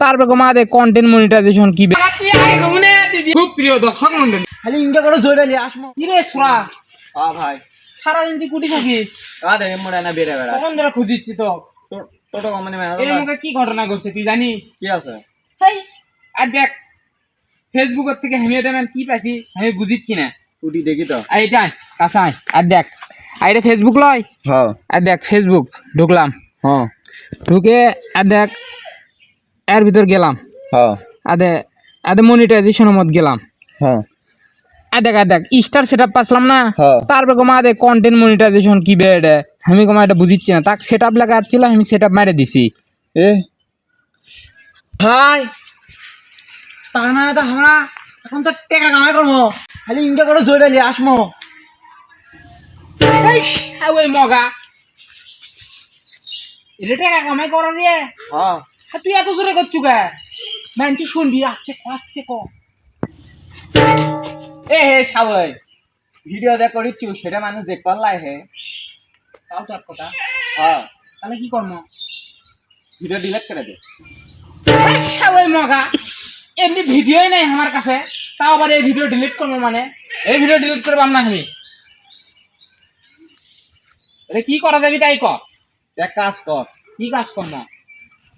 তারপরে আমাদের content monetization কি খুব প্রিয় দর্শক মন্ডলী। খালি ইনকা করে জোরে নিয়ে আসমো কি রে সোরা হ্যাঁ ভাই। সারাদিন তুই কুটি থাকিস আরে মোড়া না বেড়ে বেড়া কখন ধরে খুঁজিচ্ছি তো? টোটো কোম্পানি এই মুখে কি ঘটনা ঘটছে তুই জানিস? কি আছে? হেই আর দেখ ফেসবুকের থেকে আমি এটা কি পাইছি আমি বুঝিচ্ছি না। কুটি দেখি তো। আয়, কাছে আর দেখ আর এটা ফেসবুক লয়? হ্যাঁ। আর দেখ ফেসবুক ঢুকলাম। হ্যাঁ। ঢুকে আর দেখ এর ভিতর গেলাম। হ্যাঁ। আদে আদে মনিটাইজেশনের মধ্যে গেলাম। হ্যাঁ। আর দেখ আর দেখ স্টার সেট আপ পাসলাম না। হ্যাঁ। তারপরে কমা আদে কন্টেন্ট মনিটাইজেশন কি বে এটা আমি কমা এটা বুঝিচ্ছি না। তাক সেট আপ লাগাচ্ছিল আমি সেট আপ মারে দিছি। এ? ভাই তার মানে তো আমরা এখন তো টেকা কামাই করব। খালি ইনকা করে জোরে নিয়ে আসমো ওই মগা। এটা টাকা কামাই করা দিয়ে হ্যাঁ। তুই এত জোরে করছু কে? মানছি শুনবি আস্তে ক আস্তে ক। এ হে সাবই ভিডিও দেখ করিচ্ছু সেটা মানুষ দেখ পারলাই হে। তাও তো কথা। হ্যাঁ। তাহলে কি করব ভিডিও ডিলিট করে দে। ওই মগা এমনি ভিডিওই নাই আমার কাছে। তাও আবার এই ভিডিও ডিলিট করব মানে? এই ভিডিও ডিলিট করব না আমি এটা কি করা যাবি তাই ক? এক কাজ কর। কি কাজ করব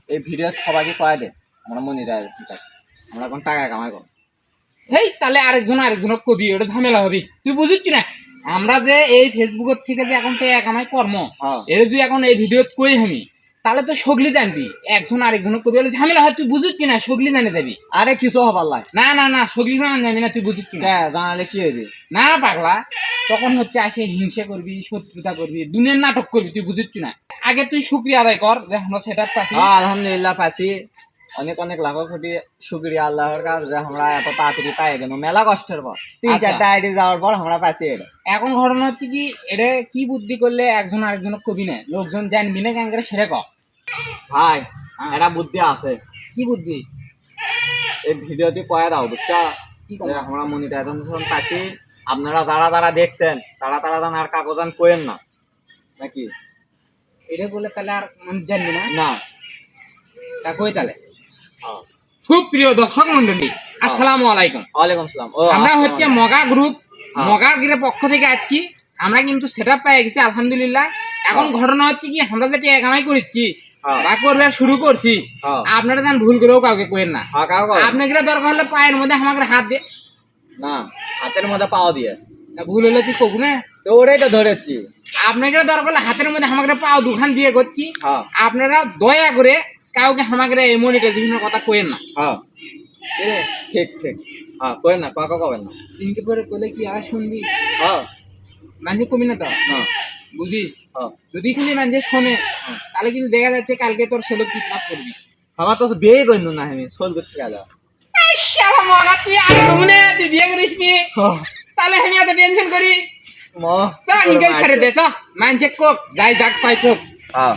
এই ভিডিও সবাইকে কয়ে দে আমরা মনে রাখ ঠিক আছে? আমরা এখন টাকা কামাই করব। হেই তাহলে আরেকজন আরেকজনের কবি ওটা ঝামেলা হবে। তুই বুঝিস না? আমরা যে এই ফেসবুকের থেকে যে এখন এক আমায় কর্ম হ্যাঁ। এর যদি এখন এই ভিডিও কই আমি তাহলে তো সগলি জানবি। একজন আরেকজনের কবি হলে ঝামেলা হয় তুই বুঝিস না? সগলি জানে যাবি। আরে কিছু হবার লাই না না না সগলি জানা জানি না তুই বুঝিস না? কে জানালে কি হইবে? না পাগলা। তখন হচ্ছে আসে হিংসা করবি শত্রুতা করবি দুনিয়ার নাটক করবি তুই বুঝিস না? আগে তুই শুক্রিয়া আদায় কর যে আমরা সেটা পাচ্ছি। হ্যাঁ আলহামদুলিল্লাহ পাচ্ছি। অনেক অনেক লাখো কোটি শুক্রিয়া আল্লাহর কাছে যে আমরা এত তাড়াতাড়ি পাই গেল মেলা কষ্টের পর। তিন আচ্ছা। চারটা আইডি যাওয়ার পর আমরা পাচ্ছি এটা। এখন ঘটনা হচ্ছে কি এটা কি বুদ্ধি করলে একজন আরেকজনের কবি না লোকজন জানবি না কেন করে সেরে ক ভাই এটা বুদ্ধি আছে। কি বুদ্ধি? এই ভিডিওটি কয়ে দাও বুঝছ? আমরা মনিটাইজেশন পাচ্ছি। আপনারা যারা যারা দেখছেন তারা তারা যেন আর কাগজান কোয়েন না। নাকি? এটা করলে তাহলে আর জানবি না? না। তা কই তাহলে? হ্যাঁ। দর্শক মন্ডলী আসসালামু আলাইকুম। ওয়ালাইকুম আমরা হচ্ছে মগা গ্রুপ হ্যাঁ। মগা গ্রুপের পক্ষ থেকে আসছি। আমরা কিন্তু সেট আপ পেয়ে গেছি আলহামদুলিল্লাহ। এখন ঘটনা হচ্ছে কি আমরা যেটা একামাই করছি হ্যাঁ। বা করবে শুরু করছি। হ্যাঁ। আপনারা যেন ভুল করেও কাউকে করেন না। হ্যাঁ, আপনাকে দরকার হলে পায়ের মধ্যে আমাকে হাত দিয়ে না হাতের মধ্যে পাও দিয়ে। ভুল হলে তুই কবু না তো ওটাই তো ধরেছি। আপনাকে দরকার হাতের মধ্যে আমাকে পাও দুখান দিয়ে করছি। হ্যাঁ। আপনারা দয়া করে কাউকে আমাকে এই মনিটাইজেশনের কথা কইেন না। হ্যাঁ। ঠিক ঠিক হ্যাঁ কোয়েন না কাকা কবেন না। চিনতে করে কইলে কি আর শুনবি? হ্যাঁ। মানুষ কমি না তো? হ্যাঁ। যদি খালি মানুষ শোনে তাহলে কিন্তু দেখা যাচ্ছে কালকে তোর ছেলে কিডন্যাপ করবি। আমার তো বিয়ে করি না আমি সোল করতে গেল তুই আগে বিয়ে করিস নি তাহলে আমি এত টেনশন করি? মো তা ইনকাই সারে দে চ মানছে কোক যাই যাক পাই কোক হ্যাঁ